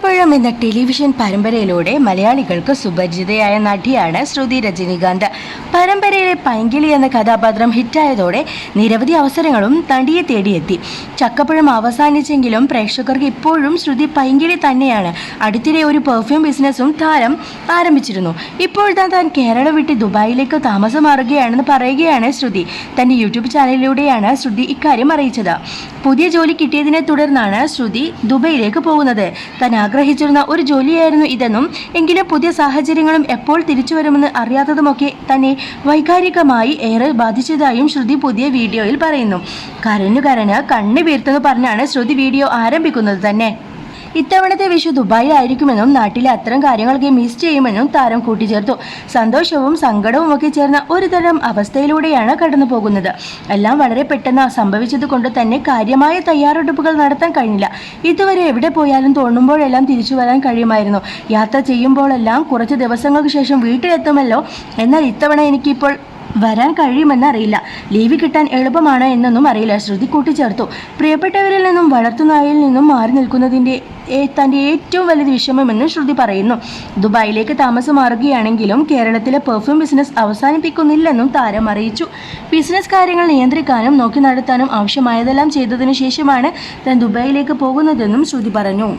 ചക്കപ്പഴം എന്ന ടെലിവിഷൻ പരമ്പരയിലൂടെ മലയാളികൾക്ക് സുപരിചിതയായ നടിയാണ് ശ്രുതി രജനീകാന്ത്. പരമ്പരയിലെ പൈങ്കിളി എന്ന കഥാപാത്രം ഹിറ്റായതോടെ നിരവധി അവസരങ്ങളും നടിയെ തേടിയെത്തി. ചക്കപ്പഴം അവസാനിച്ചെങ്കിലും പ്രേക്ഷകർക്ക് ഇപ്പോഴും ശ്രുതി പൈങ്കിളി തന്നെയാണ്. അടുത്തിടെ ഒരു പെർഫ്യൂം ബിസിനസ്സും താരം ആരംഭിച്ചിരുന്നു. ഇപ്പോഴത്തെ താൻ കേരളം വിട്ട് ദുബായിലേക്ക് താമസം മാറുകയാണെന്ന് പറയുകയാണ് ശ്രുതി. തന്റെ യൂട്യൂബ് ചാനലിലൂടെയാണ് ശ്രുതി ഇക്കാര്യം അറിയിച്ചത്. പുതിയ ജോലി കിട്ടിയതിനെ തുടർന്നാണ് ശ്രുതി ദുബൈയിലേക്ക് പോകുന്നത്. താൻ ആഗ്രഹിച്ചിരുന്ന ഒരു ജോലിയായിരുന്നു ഇതെന്നും എങ്കിലും പുതിയ സാഹചര്യങ്ങളും എപ്പോൾ തിരിച്ചു വരുമെന്ന് അറിയാത്തതുമൊക്കെ തന്നെ വൈകാരികമായി ഏറെ ബാധിച്ചതായും ശ്രുതി പുതിയ വീഡിയോയിൽ പറയുന്നു. കരഞ്ഞു കരഞ്ഞ് കണ്ണു വീർത്തെന്ന് പറഞ്ഞാണ് ശ്രുതി വീഡിയോ ആരംഭിക്കുന്നത് തന്നെ. ഇത്തവണത്തെ വിഷു ദുബായിലായിരിക്കുമെന്നും നാട്ടിലെ അത്തരം കാര്യങ്ങളൊക്കെ മിസ് ചെയ്യുമെന്നും താരം കൂട്ടിച്ചേർത്തു. സന്തോഷവും സങ്കടവും ഒക്കെ ചേർന്ന ഒരുതരം അവസ്ഥയിലൂടെയാണ് കടന്നു പോകുന്നത്. എല്ലാം വളരെ പെട്ടെന്ന് സംഭവിച്ചത് കൊണ്ട് തന്നെ കാര്യമായ തയ്യാറെടുപ്പുകൾ നടത്താൻ കഴിഞ്ഞില്ല. ഇതുവരെ എവിടെ പോയാലും തോന്നുമ്പോഴെല്ലാം തിരിച്ചു വരാൻ കഴിയുമായിരുന്നു. യാത്ര ചെയ്യുമ്പോഴെല്ലാം കുറച്ച് ദിവസങ്ങൾക്ക് ശേഷം വീട്ടിലെത്തുമല്ലോ. എന്നാൽ ഇത്തവണ എനിക്കിപ്പോൾ വരാൻ കഴിയുമെന്ന് അറിയില്ല ലീവ് കിട്ടാൻ എളുപ്പമാണ് എന്നൊന്നും അറിയില്ല. ശ്രുതി കൂട്ടിച്ചേർത്തു. പ്രിയപ്പെട്ടവരിൽ നിന്നും വളർത്തുനായിൽ നിന്നും മാറി നിൽക്കുന്നതിന്റെ തന്റെ ഏറ്റവും വലിയ വിഷമമെന്നും ശ്രുതി പറയുന്നു. ദുബായിലേക്ക് താമസം മാറുകയാണെങ്കിലും കേരളത്തിലെ പെർഫ്യൂം ബിസിനസ് അവസാനിപ്പിക്കുന്നില്ലെന്നും താരം അറിയിച്ചു. ബിസിനസ് കാര്യങ്ങൾ നിയന്ത്രിക്കാനും നോക്കി നടത്താനും ആവശ്യമായതെല്ലാം ചെയ്തതിനു ശേഷമാണ് താൻ ദുബായിലേക്ക് പോകുന്നതെന്നും ശ്രുതി പറഞ്ഞു.